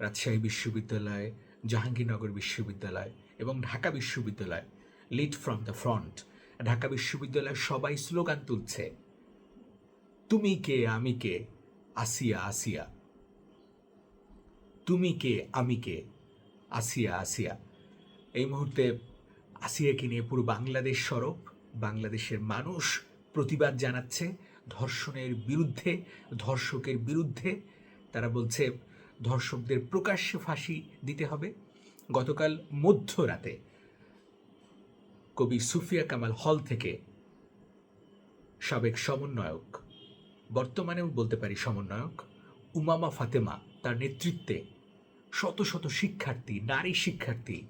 রাজশাহী বিশ্ববিদ্যালয়, জাহাঙ্গীরনগর বিশ্ববিদ্যালয় এবং ঢাকা বিশ্ববিদ্যালয় lead from the front Dhaka বিশ্ববিদ্যালয়ের সবাই স্লোগান তুলছে, তুমি কে, আমি কে? আসিয়া আসিয়া। তুমি কে, আমি কে? আসিয়া আসিয়া। এই মুহূর্তে আসিয়াকে নিয়ে পুরো বাংলাদেশ সরব। বাংলাদেশের মানুষ প্রতিবাদ জানাচ্ছে, ধর্ষণের বিরুদ্ধে, ধর্ষকের বিরুদ্ধে। তারা বলছে ধর্ষকদের প্রকাশ্যে ফাঁসি দিতে হবে। গতকাল মধ্যরাতে কবি সুফিয়া কামাল হল থেকে সাবেক সমন্বয়ক, বর্তমানেও বলতে পারি সমন্বয়ক, উমামা ফাতেমা তার নেতৃত্বে শত শত শিক্ষার্থী, নারী শিক্ষার্থী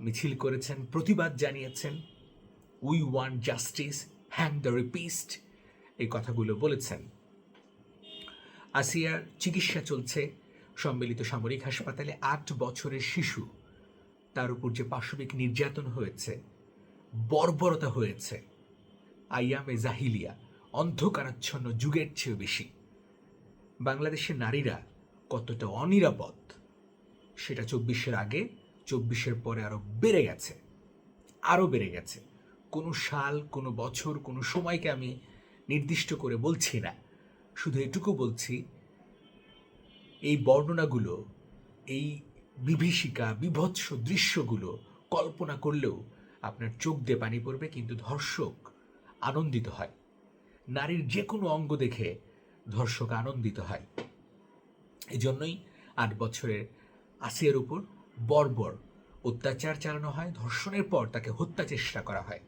মিছিল করেছেন, প্রতিবাদ জানিয়েছেন। We want justice hang the rapist এই কথাগুলো বলেছেন। আসিয়ার চিকিৎসা চলছে। সম্মিলিত সামরিক হাসপাতালে আট বছরের শিশু। তার উপর যে পাশবিক নির্যাতন হয়েছে, বর্বরতা হয়েছে। আইয়ামে জাহিলিয়া অন্ধকারাচ্ছন্ন যুগের চেয়েও বেশি। বাংলাদেশের নারীরা কতটা অনিরাপদ, সেটা চব্বিশের আগে, চব্বিশের পরে আরও বেড়ে গেছে আরও বেড়ে গেছে। কোনো সাল, কোনো বছর, কোনো সময়কে আমি নির্দিষ্ট করে বলছি না। শুধু এটুকু বলছি এই বর্ণনাগুলো, এই বিভীষিকা, বিভৎস দৃশ্যগুলো কল্পনা করলেও আপনার চোখ দিয়ে পানি পড়বে, কিন্তু ধর্ষক আনন্দিত হয়। নারীর যে কোনো অঙ্গ দেখে ধর্ষক আনন্দিত হয়। এই জন্যই আট বছরের আসিয়ার উপর বর্বর অত্যাচার চালানো হয়, ধর্ষণের পর তাকে হত্যা চেষ্টা করা হয়।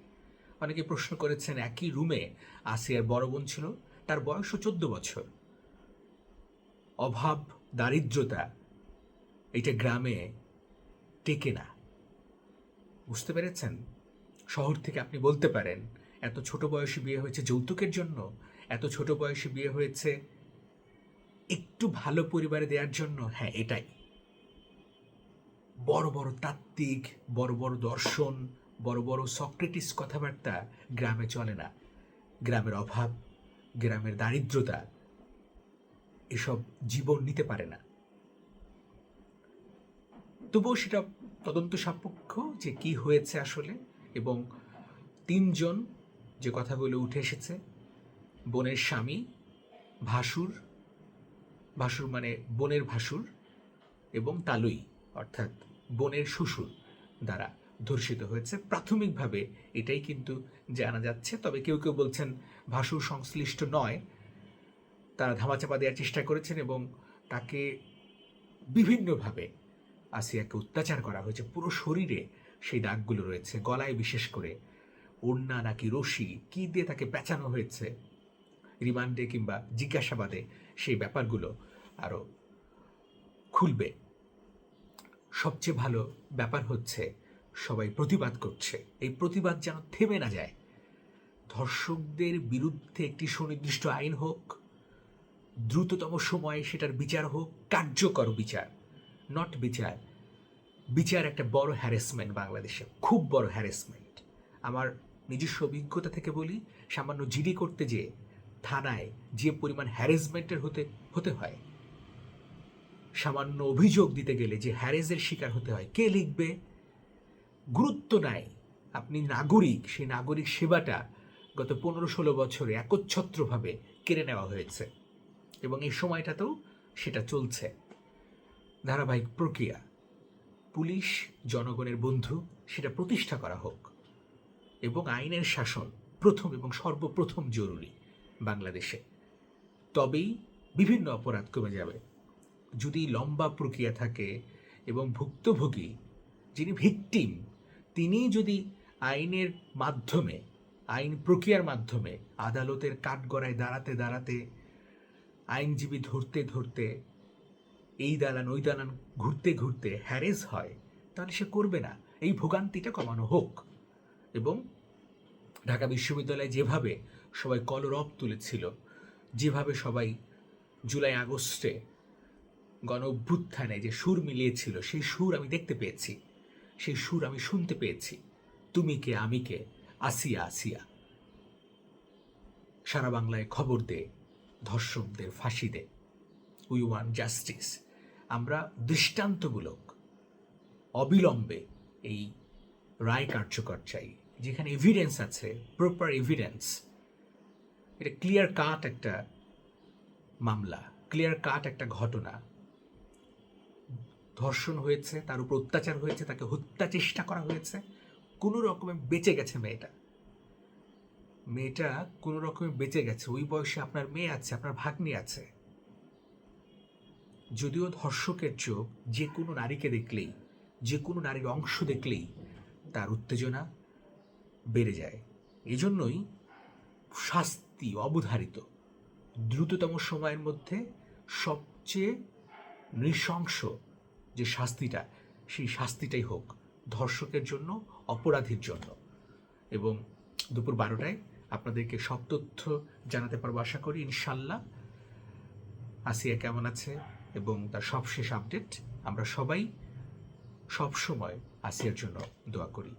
অনেকে প্রশ্ন করেছেন, একই রুমে আসিয়ার বড় বোন ছিল, তার বয়সও চোদ্দ বছর। অভাব দারিদ্রতা এটা গ্রামে টেকে না। বুঝতে পেরেছেন? শহর থেকে আপনি বলতে পারেন, এত ছোট বয়সে বিয়ে হয়েছে যৌতুকের জন্য, এত ছোট বয়সে বিয়ে হয়েছে একটু ভালো পরিবারে দেওয়ার জন্য। হ্যাঁ এটাই। বড় বড় তাত্ত্বিক, বড় বড় দর্শন, বড় বড় সক্রেটিস কথাবার্তা গ্রামে চলে না। গ্রামের অভাব, গ্রামের দারিদ্রতা এসব জীবন নিতে পারে না। তবুও সেটা তদন্ত সাপেক্ষ যে কি হয়েছে আসলে এবং তিনজন যে কথাগুলো উঠে এসেছে, বোনের স্বামী, ভাসুর ভাসুর মানে বোনের ভাসুর এবং তালুই অর্থাৎ বোনের শ্বশুর দ্বারা ধর্ষিত হয়েছে। প্রাথমিকভাবে এটাই কিন্তু জানা যাচ্ছে, তবে কেউ কেউ বলছেন ভাসুর সংশ্লিষ্ট নয়। তারা ধামাচাপা দেওয়ার চেষ্টা করেছেন এবং তাকে বিভিন্নভাবে আসিয়াকে অত্যাচার করা হয়েছে। পুরো শরীরে সেই দাগগুলো রয়েছে, গলায় বিশেষ করে ওড়না নাকি রশি, কী দিয়ে তাকে পেঁচানো হয়েছে, রিমান্ডে কিংবা জিজ্ঞাসাবাদে সেই ব্যাপারগুলো আরও খুলবে। সবচেয়ে ভালো ব্যাপার হচ্ছে সবাই প্রতিবাদ করছে। এই প্রতিবাদ যেন থেমে না যায়। ধর্ষকদের বিরুদ্ধে একটি সুনির্দিষ্ট আইন হোক দ্রুততম সময়ে সেটার বিচার হোক, কার্যকর বিচার নট বিচার। বিচার একটা বড় হ্যারাসমেন্ট বাংলাদেশে, খুব বড় হ্যারাসমেন্ট আমার নিজস্ব অভিজ্ঞতা থেকে বলি, সামান্য জিডি করতে যে থানায় যে পরিমাণ হ্যারাসমেন্টের হতে হতে হয়, সামান্য অভিযোগ দিতে গেলে যে হ্যারেজের শিকার হতে হয়, কে লিখবে? গুরুত্ব নাই। আপনি নাগরিক, সেই নাগরিক সেবাটা গত পনেরো ষোলো বছরে একচ্ছত্রভাবে কেড়ে নেওয়া হয়েছে। এবং এই সময়টাতেও সেটা চলছে। ধারাবাহিক প্রক্রিয়া। পুলিশ, জনগণের বন্ধু, সেটা প্রতিষ্ঠা করা হোক। এবং আইনের শাসন প্রথম এবং সর্বপ্রথম জরুরি বাংলাদেশে। তবেই বিভিন্ন অপরাধ কমে যাবে। যদি লম্বা প্রক্রিয়া থাকে এবং ভুক্তভোগী, যিনি ভিকটিম, তিনি যদি আইনের মাধ্যমে, আইন প্রক্রিয়ার মাধ্যমে আদালতের কাঠগড়ায় দাঁড়াতে দাঁড়াতে আইনজীবী ধরতে ধরতে এই দালান, ওই দালান ঘুরতে ঘুরতে হ্যারেস হয়, তাহলে সে করবে না। এই ভোগান্তিটা কমানো হোক। এবং ঢাকা বিশ্ববিদ্যালয়ে যেভাবে সবাই কলরব তুলেছিল, যেভাবে সবাই জুলাই আগস্টে গণ অভ্যুত্থানে যে সুর মিলিয়েছিল, সেই সুর আমি দেখতে পেয়েছি। সেই সুর আমি শুনতে পেয়েছি। তুমি কে, আমি কে? আসিয়া আসিয়া। সারা বাংলায় খবর দে। ধর্ষকদের ফাঁসি দে উই ওয়ান জাস্টিস আমরা দৃষ্টান্তমূলক, অবিলম্বে এই রায় কার্যকর চাই, যেখানে এভিডেন্স আছে প্রপার এভিডেন্স এটা ক্লিয়ার কাট একটা মামলা ক্লিয়ার কাট একটা ঘটনা। ধর্ষণ হয়েছে, তার উপর অত্যাচার হয়েছে, তাকে হত্যা চেষ্টা করা হয়েছে, কোনো রকমে বেঁচে গেছে মেয়েটা। মেয়েটা কোনো রকমে বেঁচে গেছে। ওই বয়সে আপনার মেয়ে আছে, আপনার ভাগ্নি আছে। যদিও ধর্ষকের চোখ যে কোনো নারীকে দেখলেই, যে কোনো নারীর অংশ দেখলেই তার উত্তেজনা বেড়ে যায়। এজন্যই শাস্তি অবধারিত। দ্রুততম সময়ের মধ্যে সবচেয়ে নৃশংস যে শাস্তিটা, সেই শাস্তিটাই হোক ধর্ষকের জন্য, অপরাধীর জন্য। এবং দুপুর বারোটায় আপনাদেরকে সব তথ্য জানাতে পারব আশা করি ইনশাল্লাহ আসিয়া কেমন আছে? এবং তার সবশেষ আপডেট আমরা সবাই সবসময় আসিয়ার জন্য দোয়া করি।